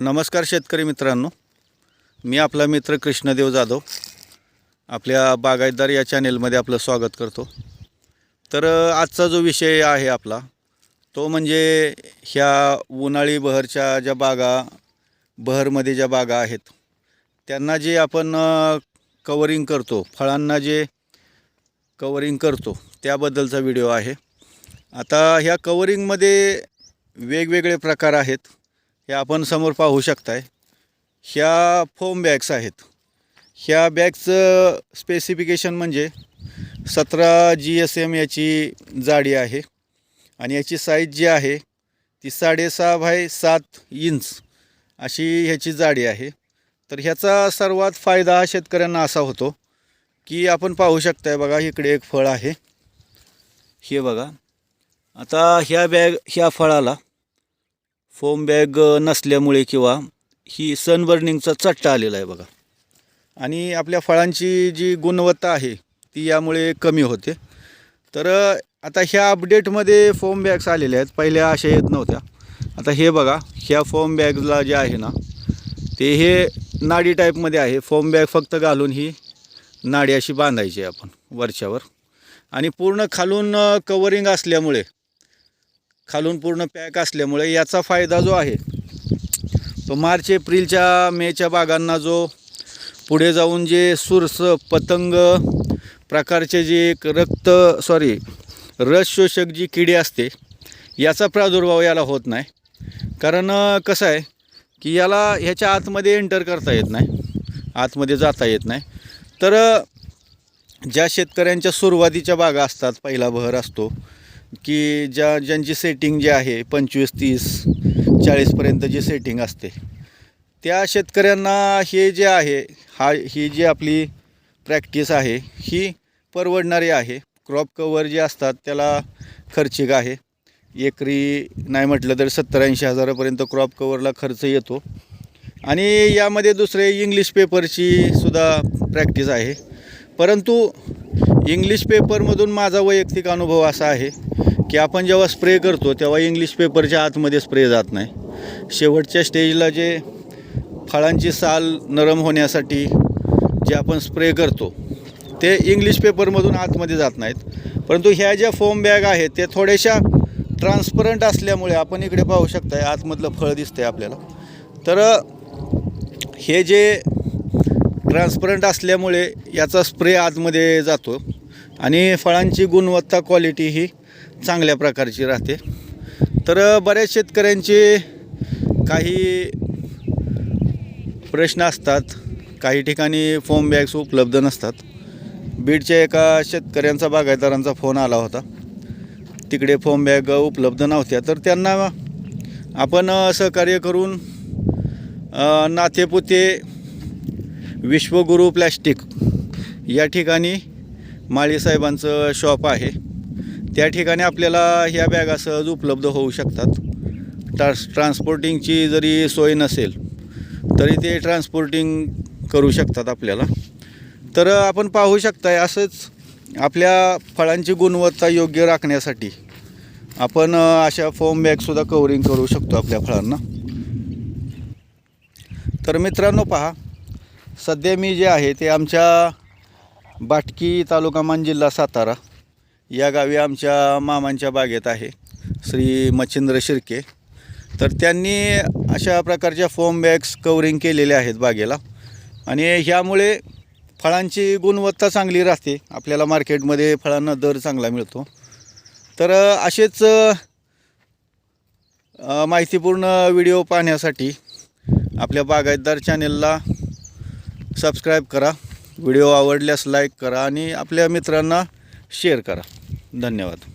नमस्कार शेतकरी मित्रांनो. मी आपला मित्र कृष्णदेव जाधव. आपल्या बागायतदार या चॅनेलमध्ये आपलं स्वागत करतो. तर आजचा जो विषय आहे आपला तो म्हणजे ह्या उन्हाळी बहरच्या ज्या बागा बहरमध्ये ज्या बागा आहेत त्यांना जे आपण कवरिंग करतो फळांना जे कवरिंग करतो त्याबद्दलचा व्हिडिओ आहे. आता ह्या कवरिंगमध्ये वेगवेगळे प्रकार आहेत. हे आपण समोर पाहू शकताय. ह्या फोम बॅग्स आहेत. ह्या बॅगचं स्पेसिफिकेशन म्हणजे सतरा जी एस एम याची जाडी आहे आणि याची साईज जी आहे ती साडेसहा बाय सात इंच अशी ह्याची जाडी आहे. तर ह्याचा सर्वात फायदा हा शेतकऱ्यांना असा होतो की आपण पाहू शकताय बघा इकडे एक फळ आहे. हे बघा. आता ह्या बॅग ह्या फळाला फोम बॅग नसल्यामुळे किंवा ही सनबर्निंगचा चट्टा आलेला आहे बघा. आणि आपल्या फळांची जी गुणवत्ता आहे ती यामुळे कमी होते. तर आता ह्या अपडेटमध्ये फोम बॅग्स आलेल्या आहेत. पहिल्या अशा येत नव्हत्या. आता हे बघा ह्या फोम बॅगला जे आहे ना ते हे नाडी टाईपमध्ये आहे. फोम बॅग फक्त घालून ही नाडी अशी बांधायची आहे आपण वरच्यावर. आणि पूर्ण खालून कवरिंग असल्यामुळे खालून पूर्ण पॅक असल्यामुळे याचा फायदा जो आहे तो मार्च एप्रिलच्या मेच्या बागांना जो पुढे जाऊन जे सुरस पतंग प्रकारचे जे एक रक्त सॉरी रस शोषक जी किडी असते याचा प्रादुर्भाव याला होत नाही. कारण कसं आहे की याला ह्याच्या आतमध्ये एंटर करता येत नाही आतमध्ये जाता येत नाही. तर ज्या शेतकऱ्यांच्या सुरुवातीच्या बागा असतात पहिला बहर असतो की ज्या ज्यांची सेटिंग जी आहे पंचवीस तीस चाळीसपर्यंत जी सेटिंग असते त्या शेतकऱ्यांना हे जे आहे हा ही जी आपली प्रॅक्टिस आहे ही परवडणारी आहे. क्रॉप कवर जे असतात त्याला खर्चिक आहे. एकरी नाही म्हटलं तर सत्तर ऐंशी हजारापर्यंत क्रॉप कवरला खर्च येतो. आणि यामध्ये दुसरे इंग्लिश पेपरची सुद्धा प्रॅक्टिस आहे. परंतु इंग्लिश पेपरमधून माझा वैयक्तिक अनुभव असा आहे की आपण जेव्हा स्प्रे करतो तेव्हा इंग्लिश पेपरच्या आतमध्ये स्प्रे जात नाही. शेवटच्या स्टेजला जे फळांची साल नरम होण्यासाठी जे आपण स्प्रे करतो ते इंग्लिश पेपरमधून आतमध्ये जात नाहीत. परंतु ह्या ज्या फोम बॅग आहेत ते थोड्याशा ट्रान्सपरंट असल्यामुळे आपण इकडे पाहू शकताय आतमधलं फळ दिसतंय आपल्याला. तर हे जे ट्रान्सपरंट असल्यामुळे याचा स्प्रे आतमध्ये जातो. आणि फळांची गुणवत्ता क्वालिटी ही चांगल्या प्रकारची राहते. तर बऱ्याच शेतकऱ्यांचे काही प्रश्न असतात. काही ठिकाणी फोम बॅग्स उपलब्ध नसतात. बीडच्या एका शेतकऱ्यांचा बागायतदारांचा फोन आला होता. तिकडे फोम बॅग उपलब्ध नव्हत्या. तर त्यांना आपण सहकार्य करून नातेपुते विश्वगुरू प्लॅस्टिक या ठिकाणी माळीसाहेबांचं शॉप आहे. त्या ठिकाणी आपल्याला ह्या बॅगा सहज उपलब्ध होऊ शकतात. ट्रान्स ट्रान्सपोर्टिंगची जरी सोय नसेल तरी ते ट्रान्सपोर्टिंग करू शकतात आपल्याला. तर आपण पाहू शकताय असंच आपल्या फळांची गुणवत्ता योग्य राखण्यासाठी आपण अशा फोम बॅगसुद्धा कवरिंग करू शकतो आपल्या फळांना. तर मित्रांनो पहा सध्या मी जे आहे ते आमच्या बाटकी तालुका मान जिल्हा सातारा. या गावी आमच्या मामांच्या बागेत आहे श्री मच्छिंद्र शिर्के. तर त्यांनी अशा प्रकारच्या फोम बॅग्स कवरिंग केलेल्या आहेत बागेला. आणि ह्यामुळे फळांची गुणवत्ता चांगली राहते. आपल्याला मार्केटमध्ये फळांना दर चांगला मिळतो. तर असेच माहितीपूर्ण व्हिडिओ पाहण्यासाठी आपल्या बागायतदार चॅनेलला सबस्क्राईब करा. व्हिडिओ आवडल्यास लाईक करा आणि आपल्या मित्रांना शेअर करा. धन्यवाद.